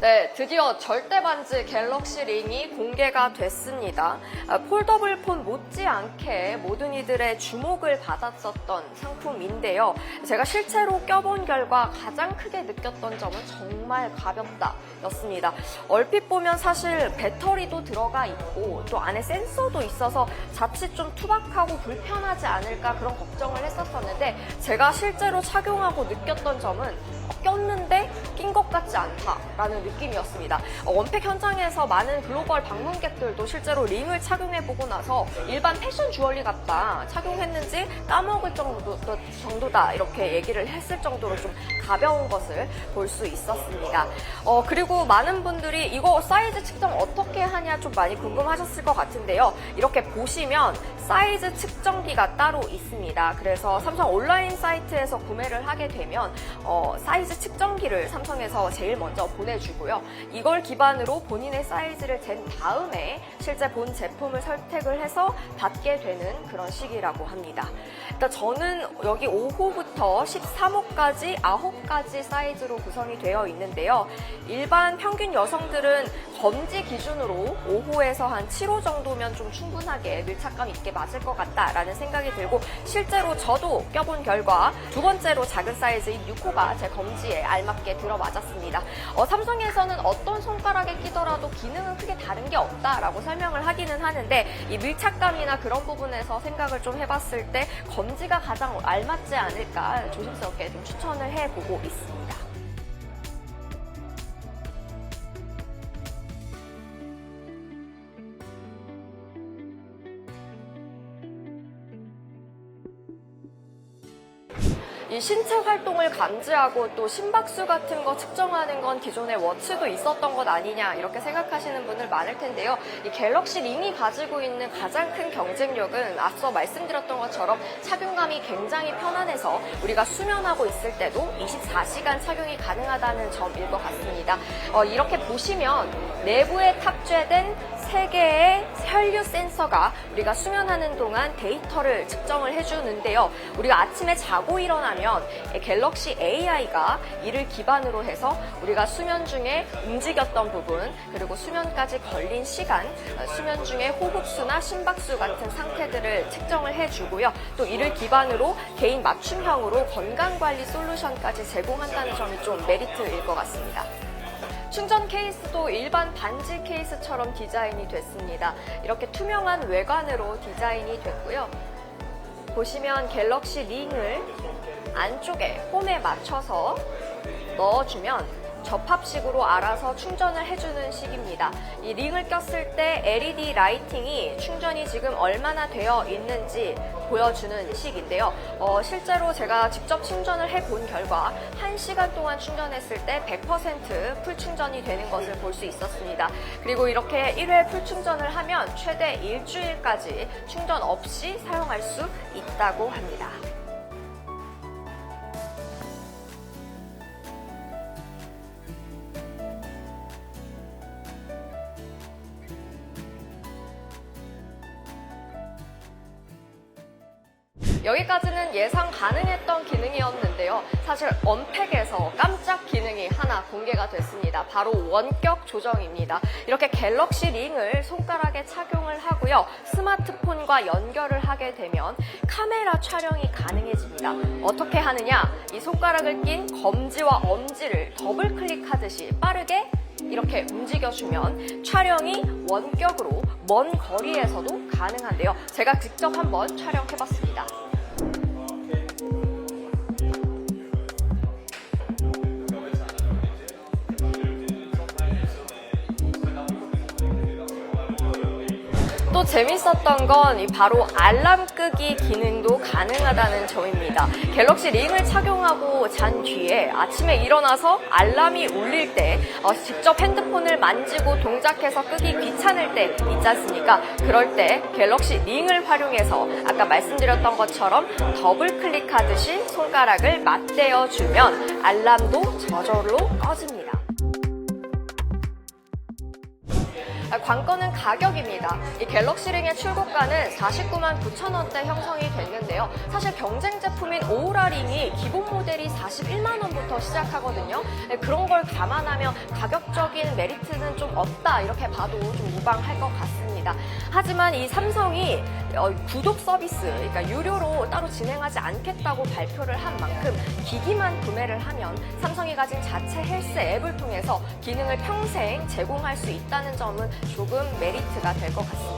드디어 절대 반지 갤럭시 링이 공개가 됐습니다. 아, 폴더블 폰 못지않게 모든 이들의 주목을 받았었던 상품인데요. 제가 실제로 껴본 결과 가장 크게 느꼈던 점은 정말 가볍다 였습니다. 얼핏 보면 사실 배터리도 들어가 있고 또 안에 센서도 있어서 자칫 좀 투박하고 불편하지 않을까 그런 걱정을 했었었는데 제가 실제로 착용하고 느꼈던 점은 꼈는데 낀 것 같지 않다라는 느낌이었습니다. 어, 원팩 현장에서 많은 글로벌 방문객들도 실제로 링을 착용해보고 나서 일반 패션 주얼리 같다 착용했는지 까먹을 정도, 정도다 이렇게 얘기를 했을 정도로 좀 가벼운 것을 볼 수 있었습니다. 어, 그리고 많은 분들이 이거 사이즈 측정 어떻게 하냐 좀 많이 궁금하셨을 것 같은데요. 이렇게 보시면 사이즈 측정기가 따로 있습니다. 그래서 삼성 온라인 사이트에서 구매를 하게 되면 어, 사이즈 측정기를 삼성에서 제일 먼저 보내주고요. 이걸 기반으로 본인의 사이즈를 잰 다음에 실제 본 제품을 선택을 해서 받게 되는 그런 시기라고 합니다. 일단 저는 여기 5호부터 13호까지 9가지 사이즈로 구성이 되어 있는데요. 일반 평균 여성들은 검지 기준으로 5호에서 한 7호 정도면 좀 충분하게 밀착감 있게 맞을 것 같다라는 생각이 들고 실제로 저도 껴본 결과 두 번째로 작은 사이즈인 6호가 제 검지에 알맞게 들어맞았습니다. 어, 삼성에서는 어떤 손가락에 끼더라도 기능은 크게 다른 게 없다라고 설명을 하기는 하는데 이 밀착감이나 그런 부분에서 생각을 좀 해봤을 때 검지가 가장 알맞지 않을까 조심스럽게 좀 추천을 해보고 있습니다. 이 신체 활동을 감지하고 또 심박수 같은 거 측정하는 건 기존에 워치도 있었던 것 아니냐 이렇게 생각하시는 분들 많을 텐데요. 이 갤럭시 링이 가지고 있는 가장 큰 경쟁력은 앞서 말씀드렸던 것처럼 착용감이 굉장히 편안해서 우리가 수면하고 있을 때도 24시간 착용이 가능하다는 점일 것 같습니다. 어, 이렇게 보시면 내부에 탑재된 세 개의 혈류 센서가 우리가 수면하는 동안 데이터를 측정을 해주는데요. 우리가 아침에 자고 일어나면 갤럭시 AI가 이를 기반으로 해서 우리가 수면 중에 움직였던 부분 그리고 수면까지 걸린 시간, 수면 중에 호흡수나 심박수 같은 상태들을 측정을 해주고요. 또 이를 기반으로 개인 맞춤형으로 건강관리 솔루션까지 제공한다는 점이 좀 메리트일 것 같습니다. 충전 케이스도 일반 반지 케이스처럼 디자인이 됐습니다. 이렇게 투명한 외관으로 디자인이 됐고요. 보시면 갤럭시 링을 안쪽에 홈에 맞춰서 넣어주면 접합식으로 알아서 충전을 해주는 식입니다. 이 링을 꼈을 때 LED 라이팅이 충전이 지금 얼마나 되어 있는지 보여주는 식인데요. 어, 실제로 제가 직접 충전을 해본 결과 1시간 동안 충전했을 때 100%풀 충전이 되는 것을 볼 수 있었습니다. 그리고 이렇게 1회 풀 충전을 하면 최대 일주일까지 충전 없이 사용할 수 있다고 합니다. 여기까지는 예상 가능했던 기능이었는데요. 사실 언팩에서 깜짝 기능이 하나 공개가 됐습니다. 바로 원격 조정입니다. 이렇게 갤럭시 링을 손가락에 착용을 하고요. 스마트폰과 연결을 하게 되면 카메라 촬영이 가능해집니다. 어떻게 하느냐? 이 손가락을 낀 검지와 엄지를 더블 클릭하듯이 빠르게 이렇게 움직여주면 촬영이 원격으로 먼 거리에서도 가능한데요. 제가 직접 한번 촬영해봤습니다. 또 재밌었던 건이 바로 알람 끄기 기능도 가능하다는 점입니다. 갤럭시 링을 착용하고 잔 뒤에 아침에 일어나서 알람이 울릴 때 어, 직접 핸드폰을 만지고 동작해서 끄기 귀찮을 때 있지 않습니까? 그럴 때 갤럭시 링을 활용해서 아까 말씀드렸던 것처럼 더블 클릭하듯이 손가락을 맞대어 주면 알람도 저절로 꺼집니다. 관건은 가격입니다. 이 갤럭시 링의 출고가는 49만 9천 원대 형성이 됐는데요. 사실 경쟁 제품인 오우라 링이 기본 모델이 41만 원부터 시작하거든요. 네, 그런 걸 감안하면 가격적인 메리트는 좀 없다 이렇게 봐도 좀 무방할 것 같습니다. 하지만 이 삼성이 어, 구독 서비스, 그러니까 유료로 따로 진행하지 않겠다고 발표를 한 만큼 기기만 구매를 하면 삼성이 가진 자체 헬스 앱을 통해서 기능을 평생 제공할 수 있다는 점은 조금 메리트가 될 것 같습니다.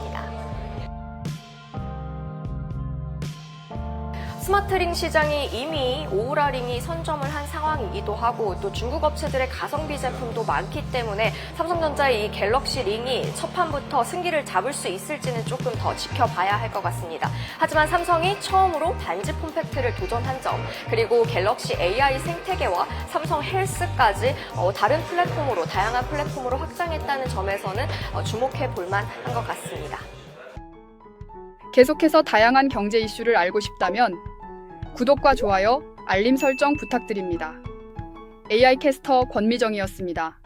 스마트링 시장이 이미 오우라링이 선점을 한 상황이기도 하고 또 중국 업체들의 가성비 제품도 많기 때문에 삼성전자의 이 갤럭시 링이 첫 판부터 승기를 잡을 수 있을지는 조금 더 지켜봐야 할 것 같습니다. 하지만 삼성이 처음으로 단지 폼팩트를 도전한 점 그리고 갤럭시 AI 생태계와 삼성 헬스까지 어, 다른 플랫폼으로 다양한 플랫폼으로 확장했다는 점에서는 어, 주목해 볼 만한 것 같습니다. 계속해서 다양한 경제 이슈를 알고 싶다면 구독과 좋아요, 알림 설정 부탁드립니다. AI 캐스터 권미정이었습니다.